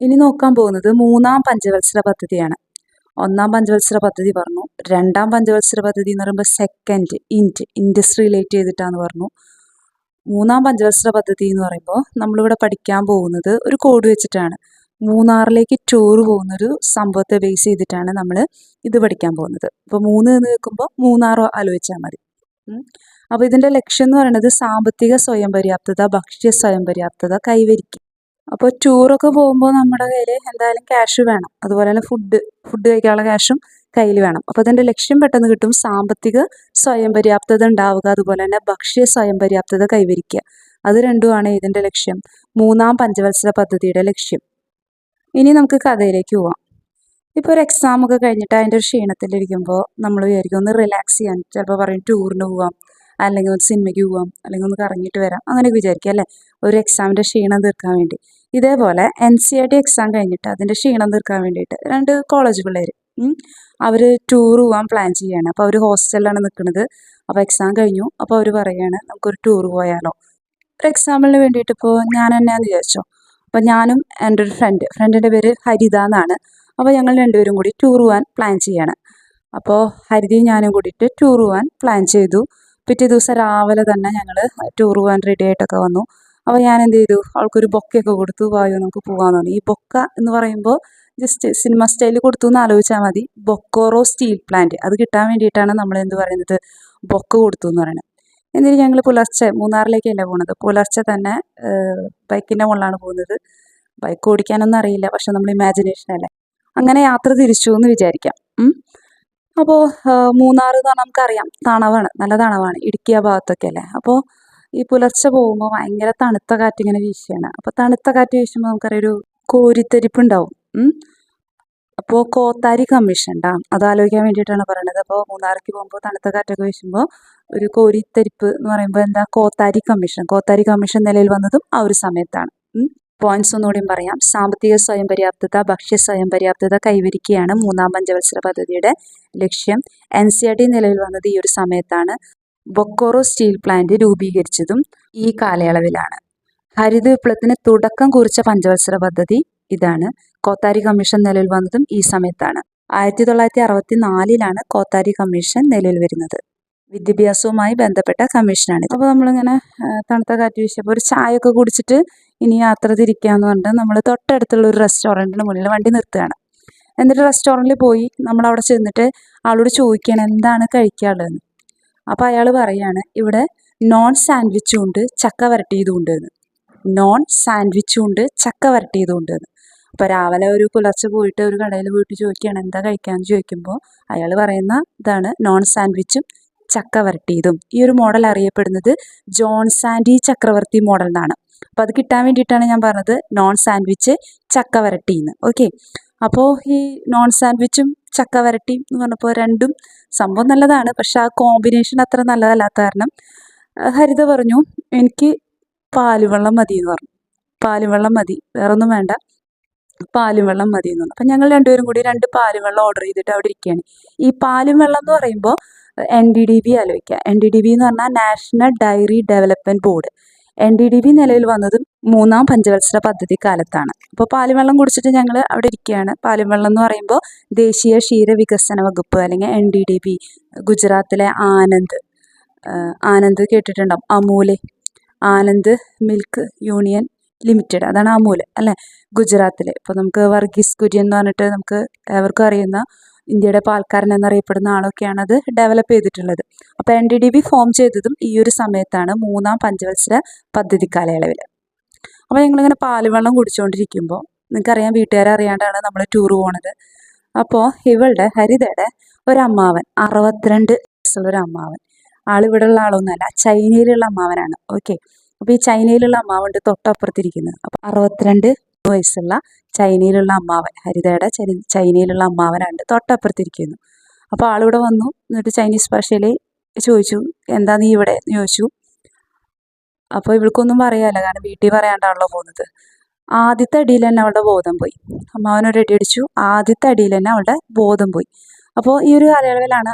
ഇനി നോക്കാൻ പോകുന്നത് മൂന്നാം പഞ്ചവത്സര പദ്ധതിയാണ്. ഒന്നാം പഞ്ചവത്സര പദ്ധതി പറഞ്ഞു. രണ്ടാം പഞ്ചവത്സര പദ്ധതി എന്ന് പറയുമ്പോൾ സെക്കൻഡ് ഇന്റ് ഇൻഡസ്ട്രി റിലേറ്റ് ചെയ്തിട്ടാന്ന് പറഞ്ഞു. മൂന്നാം പഞ്ചവത്സര പദ്ധതി എന്ന് പറയുമ്പോൾ നമ്മളിവിടെ പഠിക്കാൻ പോകുന്നത് ഒരു കോഡ് വെച്ചിട്ടാണ്. മൂന്നാറിലേക്ക് ടൂർ പോകുന്നൊരു സംഭവത്തെ ബേസ് ചെയ്തിട്ടാണ് നമ്മൾ ഇത് പഠിക്കാൻ പോകുന്നത്. അപ്പോൾ മൂന്ന് എന്ന് കേൾക്കുമ്പോൾ മൂന്നാറോ ആലോചിച്ചാൽ മതി. അപ്പോൾ ഇതിന്റെ ലക്ഷ്യം എന്ന് പറയുന്നത് സാമ്പത്തിക സ്വയം പര്യാപ്തത ഭക്ഷ്യ സ്വയം പര്യാപ്തത കൈവരിക്കുക അപ്പോൾ ടൂറൊക്കെ പോകുമ്പോൾ നമ്മുടെ കയ്യിൽ എന്തായാലും ക്യാഷ് വേണം. അതുപോലെ തന്നെ ഫുഡ് ഫുഡ് കഴിക്കാനുള്ള ക്യാഷും കയ്യിൽ വേണം. അപ്പോൾ അതിന്റെ ലക്ഷ്യം പെട്ടെന്ന് കിട്ടും സാമ്പത്തിക സ്വയം പര്യാപ്തത ഉണ്ടാവുക അതുപോലെ തന്നെ ഭക്ഷ്യ സ്വയം പര്യാപ്തത കൈവരിക്കുക. അത് രണ്ടുമാണ് ഇതിന്റെ ലക്ഷ്യം. മൂന്നാം പഞ്ചവത്സര പദ്ധതിയുടെ ലക്ഷ്യം. ഇനി നമുക്ക് കഥയിലേക്ക് പോവാം. ഇപ്പോൾ ഒരു എക്സാം ഒക്കെ കഴിഞ്ഞിട്ട് അതിന്റെ ഒരു ക്ഷീണത്തിലിരിക്കുമ്പോൾ നമ്മൾ വിചാരിക്കും ഒന്ന് റിലാക്സ് ചെയ്യാൻ. ചിലപ്പോൾ പറയും ടൂറിന് പോവാം അല്ലെങ്കിൽ ഒരു സിനിമയ്ക്ക് പോവാം അല്ലെങ്കിൽ ഒന്ന് കറങ്ങിയിട്ട് വരാം. അങ്ങനെയൊക്കെ വിചാരിക്കുക അല്ലേ? ഒരു എക്സാമിന്റെ ക്ഷീണം തീർക്കാൻ വേണ്ടി. ഇതേപോലെ N C R T exam കഴിഞ്ഞിട്ട് അതിന്റെ ക്ഷീണം തീർക്കാൻ വേണ്ടിയിട്ട് രണ്ട് കോളേജ് പിള്ളേർ അവർ ടൂർ പോകാൻ പ്ലാൻ ചെയ്യാണ് അപ്പോൾ അവർ ഹോസ്റ്റലിലാണ് നിൽക്കുന്നത് അപ്പോൾ എക്സാം കഴിഞ്ഞു. അപ്പോൾ അവർ പറയുകയാണ് നമുക്കൊരു ടൂർ പോയാലോ? ഒരു എക്സാമ്പിളിന് വേണ്ടിയിട്ട് ഇപ്പോൾ ഞാൻ തന്നെയാന്ന് വിചാരിച്ചോ. അപ്പോൾ ഞാനും എന്റെ ഒരു ഫ്രണ്ട് ഫ്രണ്ടിന്റെ പേര് ഹരിത എന്നാണ്. അപ്പോൾ ഞങ്ങൾ രണ്ടുപേരും കൂടി ടൂർ പോകാൻ പ്ലാൻ ചെയ്യാണ്. അപ്പോൾ ഹരിതയും ഞാനും കൂടിയിട്ട് ടൂർ പോകാൻ പ്ലാൻ ചെയ്തു. പിറ്റേ ദിവസം രാവിലെ തന്നെ ഞങ്ങൾ ടൂർ പോകാൻ റെഡി ആയിട്ടൊക്കെ വന്നു. അപ്പോൾ ഞാൻ എന്ത് ചെയ്തു അവൾക്കൊരു ബൊക്കയൊക്കെ കൊടുത്തു. വായോ നമുക്ക് പോകാമെന്ന് പറഞ്ഞു ഈ ബൊക്ക എന്ന് പറയുമ്പോൾ ജസ്റ്റ് സിനിമ സ്റ്റൈലിൽ കൊടുത്തു എന്ന് ആലോചിച്ചാൽ മതി. Bokaro steel plant. അത് കിട്ടാൻ വേണ്ടിയിട്ടാണ് നമ്മൾ എന്ത് പറയുന്നത്? ബൊക്ക കൊടുത്തു എന്ന് പറയുന്നത് എന്നിട്ട് ഞങ്ങൾ പുലർച്ചെ മൂന്നാറിലേക്കല്ല പോകുന്നത് പുലർച്ചെ തന്നെ ബൈക്കിന്റെ മുകളിലാണ് പോകുന്നത്. ബൈക്ക് ഓടിക്കാനൊന്നും അറിയില്ല പക്ഷെ നമ്മൾ ഇമാജിനേഷൻ അല്ലേ? അങ്ങനെ യാത്ര തിരിച്ചു എന്ന് വിചാരിക്കാം അപ്പോൾ മൂന്നാർ എന്ന് പറഞ്ഞാൽ നമുക്കറിയാം. തണവാണ്. നല്ല തണവാണ്. ഇടുക്കി ആ ഭാഗത്തൊക്കെ അല്ലേ? അപ്പോൾ ഈ പുലർച്ചെ പോകുമ്പോൾ ഭയങ്കര തണുത്ത കാറ്റ് ഇങ്ങനെ വീശുകയാണ് അപ്പോൾ തണുത്ത കാറ്റ് വീശുമ്പോൾ നമുക്കറിയാം ഒരു കോരിത്തരിപ്പ് ഉണ്ടാവും അപ്പോൾ കോത്താരി കമ്മീഷൻ ഉണ്ടാവും അത് ആലോചിക്കാൻ വേണ്ടിയിട്ടാണ് പറയുന്നത് അപ്പോൾ മൂന്നാറിക്ക് പോകുമ്പോൾ തണുത്ത കാറ്റൊക്കെ വീശുമ്പോൾ ഒരു കോരിത്തരിപ്പ് എന്ന് പറയുമ്പോൾ എന്താ? കോത്താരി കമ്മീഷൻ. കോത്താരി കമ്മീഷൻ നിലയിൽ വന്നതും ആ ഒരു സമയത്താണ്. പോയിന്റ്സ് ഒന്നുകൂടിയും പറയാം. സാമ്പത്തിക സ്വയം പര്യാപ്തത ഭക്ഷ്യ സ്വയം പര്യാപ്തത കൈവരിക്കുകയാണ് മൂന്നാം പഞ്ചവത്സര പദ്ധതിയുടെ ലക്ഷ്യം. എൻ സി ആർ ടി നിലവിൽ വന്നത് ഈ ഒരു സമയത്താണ്. ബൊക്കോറോ സ്റ്റീൽ പ്ലാന്റ് രൂപീകരിച്ചതും ഈ കാലയളവിലാണ്. ഹരിത വിപ്ലവത്തിന് തുടക്കം കുറിച്ച പഞ്ചവത്സര പദ്ധതി ഇതാണ്. കോത്താരി കമ്മീഷൻ നിലവിൽ വന്നതും ഈ സമയത്താണ്. ആയിരത്തി തൊള്ളായിരത്തി അറുപത്തി നാലിലാണ് കോത്താരി കമ്മീഷൻ നിലവിൽ വരുന്നത്. വിദ്യാഭ്യാസവുമായി ബന്ധപ്പെട്ട കമ്മീഷനാണ് അപ്പോൾ നമ്മളിങ്ങനെ തണുത്ത കാറ്റ് വീശിയപ്പോൾ ഒരു ചായ ഒക്കെ കുടിച്ചിട്ട് ഇനി യാത്ര തിരിക്കാന്ന് പറഞ്ഞിട്ട് നമ്മൾ തൊട്ടടുത്തുള്ള ഒരു റെസ്റ്റോറന്റിന് മുന്നിൽ വണ്ടി നിർത്തുകയാണ്. എന്നിട്ട് റെസ്റ്റോറന്റിൽ പോയി നമ്മൾ അവിടെ ചെന്നിട്ട് ആളോട് ചോദിക്കുകയാണ് എന്താണ് കഴിക്കാനുള്ളതെന്ന്. അപ്പോൾ അയാൾ പറയാണ് ഇവിടെ നോൺ സാൻഡ്വിച്ചും ഉണ്ട് ചക്ക വരട്ടിയതും ഉണ്ട് എന്ന്. നോൺ സാൻഡ്വിച്ചും ഉണ്ട് ചക്ക വരട്ടിയതും ഉണ്ട് എന്ന്. അപ്പോൾ രാവിലെ ഒരു പുലർച്ചെ പോയിട്ട് ഒരു കടയിൽ പോയിട്ട് ചോദിക്കുകയാണ് എന്താ കഴിക്കാമെന്ന് ചോദിക്കുമ്പോൾ അയാൾ പറയുന്ന ഇതാണ് നോൺ സാൻഡ്വിച്ചും ചക്ക വരട്ടിയതും. ഈ ഒരു മോഡൽ അറിയപ്പെടുന്നത് ജോൺ സാൻഡി ചക്രവർത്തി മോഡൽ എന്നാണ്. അപ്പോൾ അത് കിട്ടാൻ വേണ്ടിയിട്ടാണ് ഞാൻ പറഞ്ഞത് നോൺ സാൻഡ്വിച്ച് ചക്ക വരട്ടിയെന്ന്. ഓക്കെ അപ്പോൾ ഈ നോൺ സാൻഡ്വിച്ചും ചക്ക വരട്ടി എന്ന് പറഞ്ഞപ്പോൾ രണ്ടും സംഭവം നല്ലതാണ്. പക്ഷെ ആ കോമ്പിനേഷൻ അത്ര നല്ലതല്ലാത്ത കാരണം ഹരിത പറഞ്ഞു എനിക്ക് പാലുവെള്ളം മതി എന്ന് പറഞ്ഞു. പാലുവെള്ളം മതി. വേറൊന്നും വേണ്ട. പാലും വെള്ളം മതി എന്ന് അപ്പം ഞങ്ങൾ രണ്ടുപേരും കൂടി രണ്ട് പാലും വെള്ളം ഓർഡർ ചെയ്തിട്ട് അവിടെ ഇരിക്കുകയാണ്. ഈ പാലും വെള്ളം എന്ന് പറയുമ്പോൾ എൻ ഡി ഡി ബി ആലോചിക്കുക. എൻ ഡി ഡി ബി എന്ന് പറഞ്ഞാൽ national dairy development board N D D B നിലയിൽ വന്നതും മൂന്നാം പഞ്ചവത്സര പദ്ധതി കാലത്താണ്. അപ്പോൾ പാലുവെള്ളം കുടിച്ചിട്ട് ഞങ്ങൾ അവിടെ ഇരിക്കുകയാണ്. പാലും വെള്ളം എന്ന് പറയുമ്പോൾ ദേശീയ ക്ഷീര വികസന വകുപ്പ് അല്ലെങ്കിൽ എൻ ഡി ഡി ബി ഗുജറാത്തിലെ ആനന്ദ് ആനന്ദ് കേട്ടിട്ടുണ്ടാവും. Amul Anand milk union limited. അതാണ് അമൂൽ അല്ലേ? ഗുജറാത്തിലെ. ഇപ്പോൾ നമുക്ക് വർഗീസ് കുര്യൻ എന്ന് പറഞ്ഞിട്ട് നമുക്ക് ഏവർക്കും അറിയുന്ന ഇന്ത്യയുടെ പാൽക്കാരൻ എന്നറിയപ്പെടുന്ന ആളൊക്കെയാണ് അത് ഡെവലപ്പ് ചെയ്തിട്ടുള്ളത്. അപ്പോൾ N D D B form ചെയ്തതും ഈ ഒരു സമയത്താണ് മൂന്നാം പഞ്ചവത്സര പദ്ധതി കാലയളവിൽ അപ്പോൾ ഞങ്ങളിങ്ങനെ പാലുവെള്ളം കുടിച്ചുകൊണ്ടിരിക്കുമ്പോൾ നിങ്ങൾക്കറിയാം വീട്ടുകാരെ അറിയാണ്ടാണ് നമ്മൾ ടൂർ പോണത്. അപ്പോൾ ഇവളുടെ ഹരിതയുടെ ഒരമ്മാവൻ അറുപത്തിരണ്ട് വയസ്സുള്ള ഒരു അമ്മാവൻ ആളിവിടെ ഉള്ള ആളൊന്നുമല്ല ചൈനയിലുള്ള അമ്മാവനാണ്. ഓക്കെ അപ്പോൾ ഈ ചൈനയിലുള്ള അമ്മാവുണ്ട് തൊട്ടപ്പുറത്തിരിക്കുന്നത്. അപ്പോൾ അറുപത്തിരണ്ട് വയസ്സുള്ള ചൈനയിലുള്ള അമ്മാവൻ ഹരിതയുടെ ചൈനയിലുള്ള അമ്മാവനാണ്ട് തൊട്ടപ്പുറത്തിരിക്കുന്നു. അപ്പോൾ ആളിവിടെ വന്നു എന്നിട്ട് ചൈനീസ് ഭാഷയിൽ ചോദിച്ചു എന്താ നീ ഇവിടെ? ചോദിച്ചു. അപ്പോൾ ഇവൾക്കൊന്നും പറയാല്ല കാരണം വീട്ടിൽ പറയാണ്ടാണല്ലോ പോകുന്നത്. ആദ്യത്തെ അടിയിൽ തന്നെ അവളുടെ ബോധം പോയി. അമ്മാവനൊരു അടി അടിച്ചു ആദ്യത്തെ അടിയിൽ തന്നെ അവളുടെ ബോധം പോയി. അപ്പോൾ ഈ ഒരു കാലയളവിലാണ്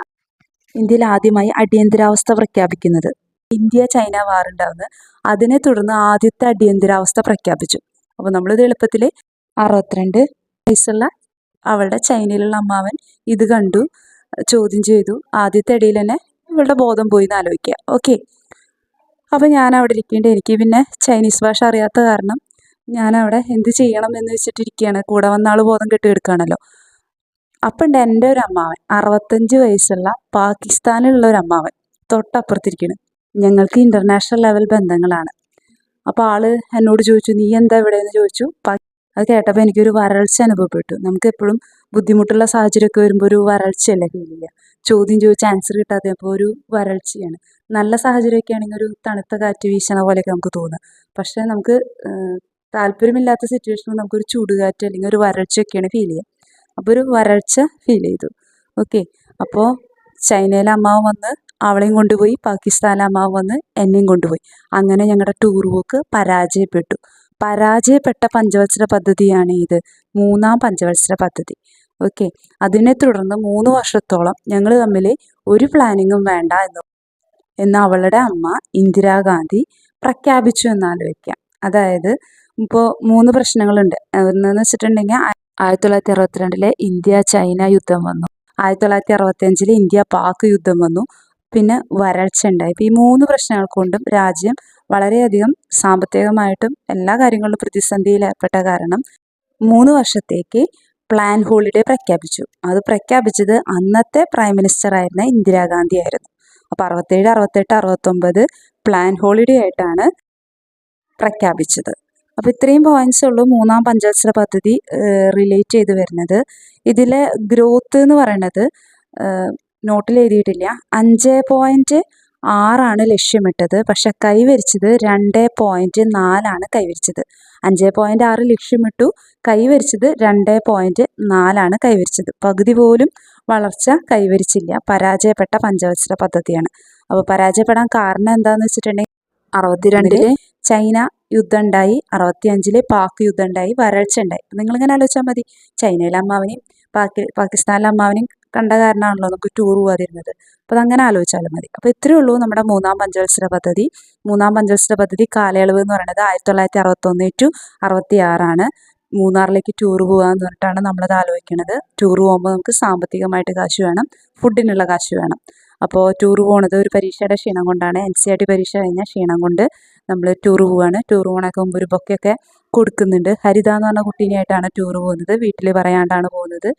ഇന്ത്യയിൽ ആദ്യമായി അടിയന്തരാവസ്ഥ പ്രഖ്യാപിക്കുന്നത്. ഇന്ത്യ ചൈന വാർ ഉണ്ടാവുന്നത്. അതിനെ തുടർന്ന് ആദ്യത്തെ അടിയന്തരാവസ്ഥ പ്രഖ്യാപിച്ചു. അപ്പോൾ നമ്മളിത് എളുപ്പത്തിൽ അറുപത്തിരണ്ട് വയസ്സുള്ള അവളുടെ ചൈനയിലുള്ള അമ്മാവൻ ഇത് കണ്ടു ചോദ്യം ചെയ്തു. ആദ്യത്തെ ഇടയിൽ തന്നെ ഇവളുടെ ബോധം പോയി എന്ന് ആലോചിക്കുക. ഓക്കെ. അപ്പോൾ ഞാൻ അവിടെ ഇരിക്കേണ്ടി എനിക്ക് പിന്നെ ചൈനീസ് ഭാഷ അറിയാത്ത കാരണം ഞാൻ അവിടെ എന്ത് ചെയ്യണം എന്ന് വെച്ചിട്ടിരിക്കുകയാണ്. കൂടെ വന്ന ബോധം കെട്ടി എടുക്കുകയാണല്ലോ. അപ്പം ഉണ്ട് എന്റെ ഒരു അമ്മാവൻ അറുപത്തഞ്ച് വയസ്സുള്ള പാകിസ്ഥാനിലുള്ള ഒരു അമ്മാവൻ തൊട്ടപ്പുറത്തിരിക്കണം. ഞങ്ങൾക്ക് ഇന്റർനാഷണൽ ലെവൽ ബന്ധങ്ങളാണ്. അപ്പോൾ ആൾ എന്നോട് ചോദിച്ചു നീ എന്താ ഇവിടെ? എന്ന് ചോദിച്ചു. അത് കേട്ടപ്പോൾ എനിക്കൊരു വരൾച്ച അനുഭവപ്പെട്ടു. നമുക്ക് എപ്പോഴും ബുദ്ധിമുട്ടുള്ള സാഹചര്യമൊക്കെ വരുമ്പോൾ ഒരു വരൾച്ചയല്ലേ ഫീൽ ചെയ്യുക ചോദ്യം ചോദിച്ച് ആൻസർ കിട്ടാതെ അപ്പോൾ ഒരു വരൾച്ചയാണ്. നല്ല സാഹചര്യമൊക്കെ ആണെങ്കിൽ ഒരു തണുത്ത കാറ്റ് വീശണ പോലെയൊക്കെ നമുക്ക് തോന്നുക പക്ഷേ നമുക്ക് താല്പര്യമില്ലാത്ത സിറ്റുവേഷനിൽ നമുക്കൊരു ചൂടുകാറ്റ് അല്ലെങ്കിൽ ഒരു വരൾച്ചയൊക്കെയാണ് ഫീൽ ചെയ്യുക അപ്പോൾ ഒരു വരൾച്ച ഫീൽ ചെയ്തു. ഓക്കെ. അപ്പോൾ ചൈനയിലെ അമ്മാവ് വന്ന് അവളെയും കൊണ്ടുപോയി പാകിസ്ഥാൻ അമ്മാവ് വന്ന് എന്നെയും കൊണ്ടുപോയി. അങ്ങനെ ഞങ്ങളുടെ ടൂർ പോക്ക് പരാജയപ്പെട്ടു. പരാജയപ്പെട്ട പഞ്ചവത്സര പദ്ധതിയാണ് ഇത്. മൂന്നാം പഞ്ചവത്സര പദ്ധതി. ഓക്കെ അതിനെ തുടർന്ന് മൂന്ന് വർഷത്തോളം ഞങ്ങൾ തമ്മിൽ ഒരു പ്ലാനിങ്ങും വേണ്ട എന്ന് എന്ന് അവളുടെ അമ്മ ഇന്ദിരാഗാന്ധി പ്രഖ്യാപിച്ചു എന്നാലോചിക്കാം അതായത് ഇപ്പോൾ മൂന്ന് പ്രശ്നങ്ങളുണ്ട്. ഒന്നെന്ന് വെച്ചിട്ടുണ്ടെങ്കിൽ ആയിരത്തി തൊള്ളായിരത്തി അറുപത്തിരണ്ടിലെ ഇന്ത്യ ചൈന യുദ്ധം വന്നു. ആയിരത്തി തൊള്ളായിരത്തി അറുപത്തി അഞ്ചിൽ ഇന്ത്യ പാക് യുദ്ധം വന്നു. പിന്നെ വരൾച്ച ഉണ്ടായി. ഇപ്പോൾ ഈ മൂന്ന് പ്രശ്നങ്ങൾ കൊണ്ടും രാജ്യം വളരെയധികം സാമ്പത്തികമായിട്ടും എല്ലാ കാര്യങ്ങളിലും പ്രതിസന്ധിയിൽ ഏർപ്പെട്ട കാരണം മൂന്ന് വർഷത്തേക്ക് പ്ലാൻ ഹോളിഡേ പ്രഖ്യാപിച്ചു. അത് പ്രഖ്യാപിച്ചത് അന്നത്തെ പ്രൈം മിനിസ്റ്റർ ആയിരുന്ന ഇന്ദിരാഗാന്ധി ആയിരുന്നു. അപ്പോൾ അറുപത്തേഴ് അറുപത്തെട്ട് അറുപത്തൊമ്പത് പ്ലാൻ ഹോളിഡേ ആയിട്ടാണ് പ്രഖ്യാപിച്ചത്. അപ്പോൾ ഇത്രയും പോയിന്റ്സ് ഉള്ളൂ. മൂന്നാം പഞ്ചവത്സര പദ്ധതി റിലേറ്റ് ചെയ്ത് വരുന്നത്. ഇതിലെ ഗ്രോത്ത് എന്ന് പറയുന്നത് നോട്ടിൽ എഴുതിയിട്ടില്ല. അഞ്ച് പോയിന്റ് ആറാണ് ലക്ഷ്യമിട്ടത്. പക്ഷെ കൈവരിച്ചത് രണ്ട് പോയിന്റ് നാലാണ് കൈവരിച്ചത്. അഞ്ച് പോയിന്റ് ആറ് ലക്ഷ്യമിട്ടു. കൈവരിച്ചത് രണ്ട് പോയിന്റ് നാലാണ് കൈവരിച്ചത്. പകുതി പോലും വളർച്ച കൈവരിച്ചില്ല. പരാജയപ്പെട്ട പഞ്ചവത്സര പദ്ധതിയാണ്. അപ്പോൾ പരാജയപ്പെടാൻ കാരണം എന്താണെന്ന് വെച്ചിട്ടുണ്ടെങ്കിൽ അറുപത്തിരണ്ടിൽ ചൈന യുദ്ധം ഉണ്ടായി അറുപത്തിയഞ്ചിൽ പാക് യുദ്ധം ഉണ്ടായി വരൾച്ച ഉണ്ടായി നിങ്ങൾ നിങ്ങളിങ്ങനെ ആലോചിച്ചാൽ മതി. ചൈനയിലെ അമ്മാവനെയും പാകി പാകിസ്ഥാനിലെ അമ്മാവനെയും കണ്ട കാരണമാണല്ലോ നമുക്ക് ടൂർ പോകാതിരുന്നത് അപ്പോൾ അതങ്ങനെ ആലോചിച്ചാലും മതി. അപ്പോൾ ഇത്രയേ ഉള്ളൂ നമ്മുടെ മൂന്നാം പഞ്ചവത്സര പദ്ധതി. മൂന്നാം പഞ്ചവത്സര പദ്ധതി കാലയളവ് എന്ന് പറയുന്നത് ആയിരത്തി തൊള്ളായിരത്തി അറുപത്തൊന്ന് ടു അറുപത്തി ആറാണ് മൂന്നാറിലേക്ക് ടൂർ പോകാന്ന് പറഞ്ഞിട്ടാണ് നമ്മളത് ആലോചിക്കുന്നത് ടൂർ പോകുമ്പോൾ നമുക്ക് സാമ്പത്തികമായിട്ട് കാശ് വേണം. ഫുഡിനുള്ള കാശ് വേണം. അപ്പോൾ ടൂർ പോണത് ഒരു പരീക്ഷയുടെ ക്ഷീണം കൊണ്ടാണ്. എൻ സി ആർ ടി പരീക്ഷ കഴിഞ്ഞ ക്ഷീണം കൊണ്ട് നമ്മൾ ടൂർ പോവാണ്. ടൂർ പോകണൊക്കെ മുമ്പ് ഒരു ബൊക്കെയൊക്കെ കൊടുക്കുന്നുണ്ട്. ഹരിത എന്ന് പറഞ്ഞ കുട്ടീനെയായിട്ടാണ് ടൂർ പോകുന്നത്. വീട്ടിൽ പറയാണ്ടാണ് പോകുന്നത്.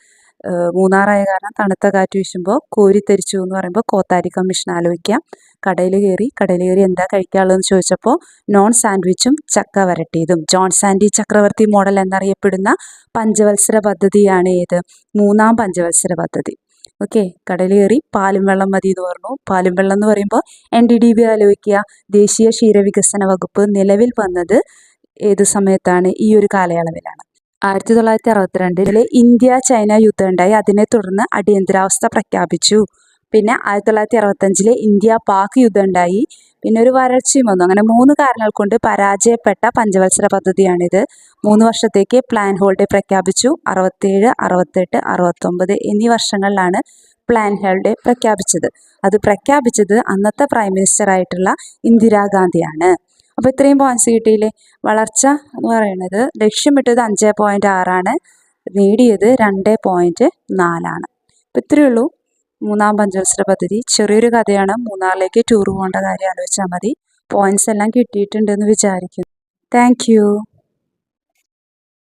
മൂന്നാറായ കാരണം തണുത്ത കാറ്റ് വീശുമ്പോൾ കോരിത്തരിച്ചു എന്ന് പറയുമ്പോൾ കോത്താരി കമ്മീഷൻ ആലോചിക്കാം. കടയിൽ കയറി കടയിൽ കയറി എന്താ കഴിക്കാനുള്ളതെന്ന് ചോദിച്ചപ്പോൾ നോൺ സാൻഡ്വിച്ചും ചക്ക വരട്ടിയതും. ജോൺ സാൻഡി ചക്രവർത്തി മോഡൽ എന്നറിയപ്പെടുന്ന പഞ്ചവത്സര പദ്ധതിയാണ് ഏത്? മൂന്നാം പഞ്ചവത്സര പദ്ധതി. ഓക്കെ കടലേറി പാലും വെള്ളം മതി എന്ന് പറഞ്ഞു. പാലും വെള്ളം എന്ന് പറയുമ്പോൾ എൻ ഡി ഡി ബി ആലോചിക്കുക. ദേശീയ ക്ഷീരവികസന വകുപ്പ് നിലവിൽ വന്നത് ഏത് സമയത്താണ്? ഈ ഒരു കാലയളവിലാണ്. ആയിരത്തി തൊള്ളായിരത്തി അറുപത്തിരണ്ടിലെ ഇന്ത്യ ചൈന യുദ്ധം ഉണ്ടായി അതിനെ തുടർന്ന് അടിയന്തരാവസ്ഥ പ്രഖ്യാപിച്ചു. പിന്നെ ആയിരത്തി തൊള്ളായിരത്തി അറുപത്തഞ്ചിലെ ഇന്ത്യ പാക് യുദ്ധം ഉണ്ടായി. പിന്നെ ഒരു വരൾച്ചയും വന്നു. അങ്ങനെ മൂന്ന് കാരണങ്ങൾ കൊണ്ട് പരാജയപ്പെട്ട പഞ്ചവത്സര പദ്ധതിയാണിത്. മൂന്ന് വർഷത്തേക്ക് പ്ലാൻ ഹോൾഡേ പ്രഖ്യാപിച്ചു. അറുപത്തേഴ് അറുപത്തെട്ട് അറുപത്തൊമ്പത് എന്നീ വർഷങ്ങളിലാണ് പ്ലാൻ ഹോൾഡേ പ്രഖ്യാപിച്ചത്. അത് പ്രഖ്യാപിച്ചത് അന്നത്തെ പ്രൈം മിനിസ്റ്റർ ആയിട്ടുള്ള ഇന്ദിരാഗാന്ധിയാണ് അപ്പോൾ ഇത്രയും പോയിന്റ്സ് കിട്ടിയില്ലേ? വളർച്ച എന്ന് പറയുന്നത് ലക്ഷ്യമിട്ടത് അഞ്ച് പോയിന്റ് ആറാണ്. നേടിയത് രണ്ട് പോയിന്റ് നാലാണ്. അപ്പോൾ ഇത്രയേ ഉള്ളൂ. മൂന്നാം പഞ്ചവത്സര പദ്ധതി. ചെറിയൊരു കഥയാണ്. മൂന്നാറിലേക്ക് ടൂർ പോകേണ്ട കാര്യം ആലോചിച്ചാൽ മതി. പോയിന്റ്സ് എല്ലാം കിട്ടിയിട്ടുണ്ടെന്ന് വിചാരിക്കുന്നു. താങ്ക്